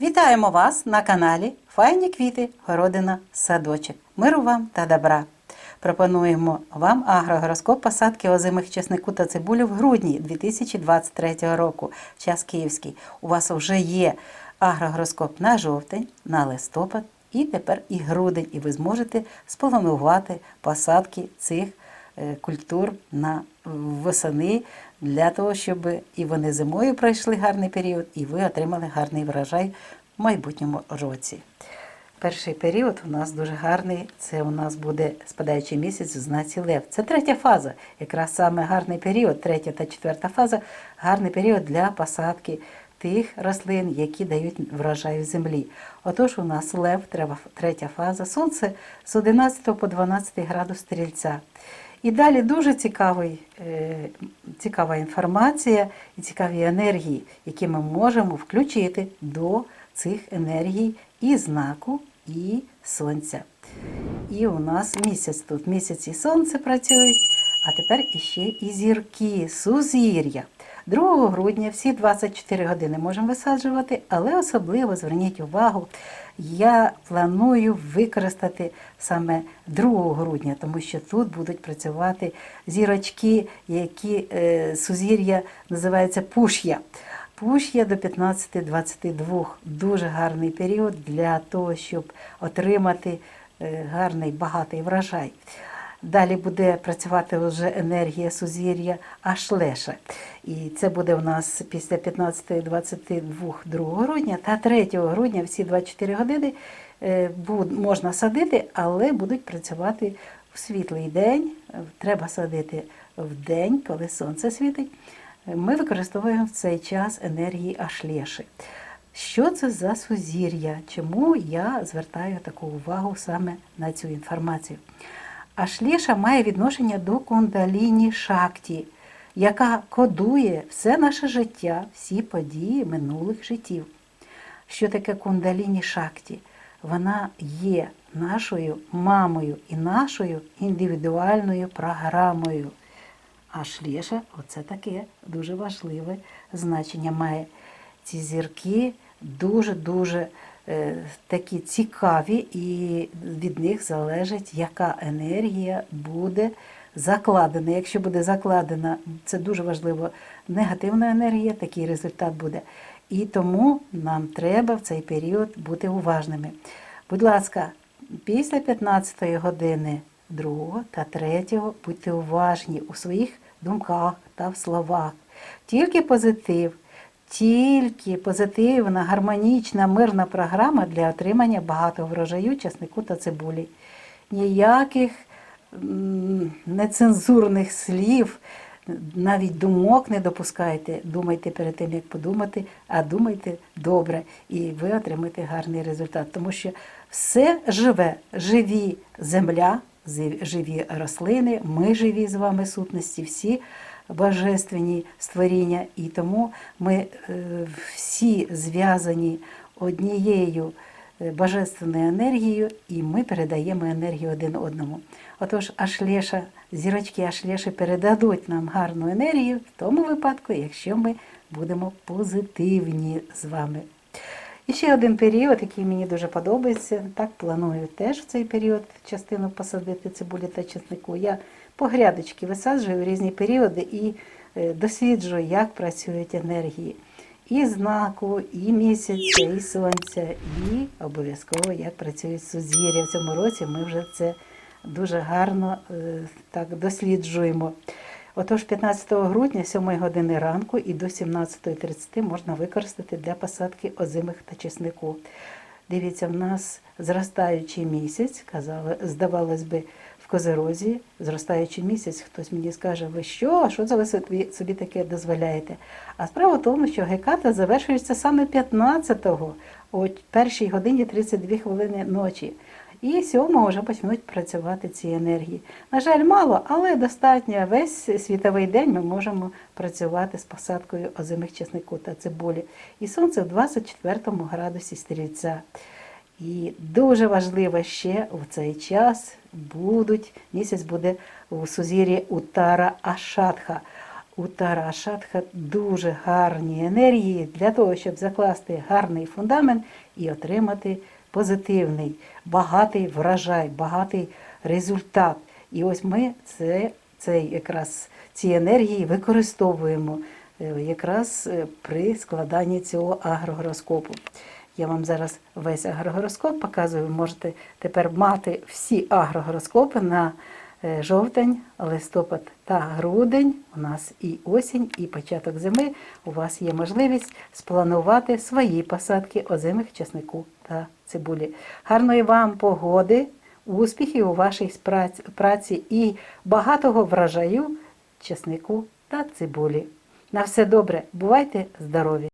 Вітаємо вас на каналі Файні квіти, городина, садочок. Миру вам та добра. Пропонуємо вам агрогороскоп посадки озимих чеснику та цибулю в грудні 2023 року. Час київський. У вас вже є агрогороскоп на жовтень, на листопад і тепер і грудень. І ви зможете спланувати посадки цих е, культур на восени для того, щоб і вони зимою пройшли гарний період, і ви отримали гарний врожай в майбутньому році. Перший період у нас дуже гарний. Це у нас буде спадаючий місяць в знаці Лев. Це третя фаза. Якраз саме гарний період, третя та четверта фаза гарний період для посадки тих рослин, які дають врожай в землі. Отож, у нас лев, третя фаза, сонце з 11 по 12 градус стрільця. І далі дуже цікавий, е, цікава інформація і цікаві енергії, які ми можемо включити до цих енергій і знаку, і сонця. І у нас місяць тут, місяць і сонце працюють, а тепер іще і зірки, сузір'я. 2 грудня всі 24 години можемо висаджувати, але особливо зверніть увагу, я планую використати саме 2 грудня, тому що тут будуть працювати зірочки, які е, сузір'я називається пуш'я. Пуш'я до 15-22 дуже гарний період для того, щоб отримати е, гарний багатий врожай. Далі буде працювати вже енергія сузір'я Ашлеша. І це буде у нас після 15-22 2 грудня та 3 грудня всі 24 години е, можна садити, але будуть працювати в світлий день. Треба садити в день, коли сонце світить. Ми використовуємо в цей час енергії Ашлеші. Що це за сузір'я? Чому я звертаю таку увагу саме на цю інформацію? Ашлеша має відношення до кундаліні шакті, яка кодує все наше життя, всі події минулих життів. Що таке кундаліні шакті? Вона є нашою мамою і нашою індивідуальною програмою. А шлєша оце таке дуже важливе значення має. Ці зірки дуже-дуже такі цікаві, і від них залежить, яка енергія буде закладена. Якщо буде закладена, це дуже важливо, негативна енергія, такий результат буде. І тому нам треба в цей період бути уважними. Будь ласка, після 15 години 2 та 3 будьте уважні у своїх думках та в словах. Тільки позитив, тільки позитивна, гармонічна, мирна програма для отримання багатого врожаю часнику та цибулі. Ніяких нецензурних слів, навіть думок не допускайте. Думайте перед тим, як подумати, а думайте добре, і ви отримаєте гарний результат. Тому що все живе, живі земля, живі рослини, ми живі з вами сутності, всі божественні створіння. І тому ми е, всі зв'язані однією е, божественною енергією, і ми передаємо енергію один одному. Отож, Ашлеша, зірочки Ашлеші передадуть нам гарну енергію в тому випадку, якщо ми будемо позитивні з вами. І ще один період, який мені дуже подобається. Так планую теж в цей період частину посадити цибулі та чеснику. Я по грядочки висаджую в різні періоди і е, досліджую, як працюють енергії. І знаку, і місяця, і сонця, і обов'язково як працюють сузір'я. В цьому році ми вже це дуже гарно е, так досліджуємо. Отож, 15 грудня, 7 години ранку і до 17.30 можна використати для посадки озимих та чеснику. Дивіться, в нас зростаючий місяць, казали, здавалось би, козерозі, зростаючий місяць, хтось мені скаже, ви що, що це ви собі, таке дозволяєте? А справа в тому, що геката завершується саме 15-го, о першій годині 32 хвилини ночі. І 7 вже почнуть працювати ці енергії. На жаль, мало, але достатньо. Весь світовий день ми можемо працювати з посадкою озимих чеснику та цибулі. І сонце в 24 градусі стрільця. І дуже важливо ще в цей час будуть, місяць буде у сузір'ї Утара Ашатха. у Тара Шатха дуже гарні енергії для того, щоб закласти гарний фундамент і отримати позитивний, багатий врожай, багатий результат. І ось ми це, це якраз ці енергії використовуємо е, якраз е, при складанні цього агрогороскопу. Я вам зараз весь агрогороскоп показую. Ви можете тепер мати всі агрогороскопи на е, жовтень, листопад та грудень. У нас і осінь, і початок зими. У вас є можливість спланувати свої посадки озимих чеснику та цибулі. Гарної вам погоди, успіхів у вашій праці і багатого врожаю чеснику та цибулі. На все добре, бувайте здорові!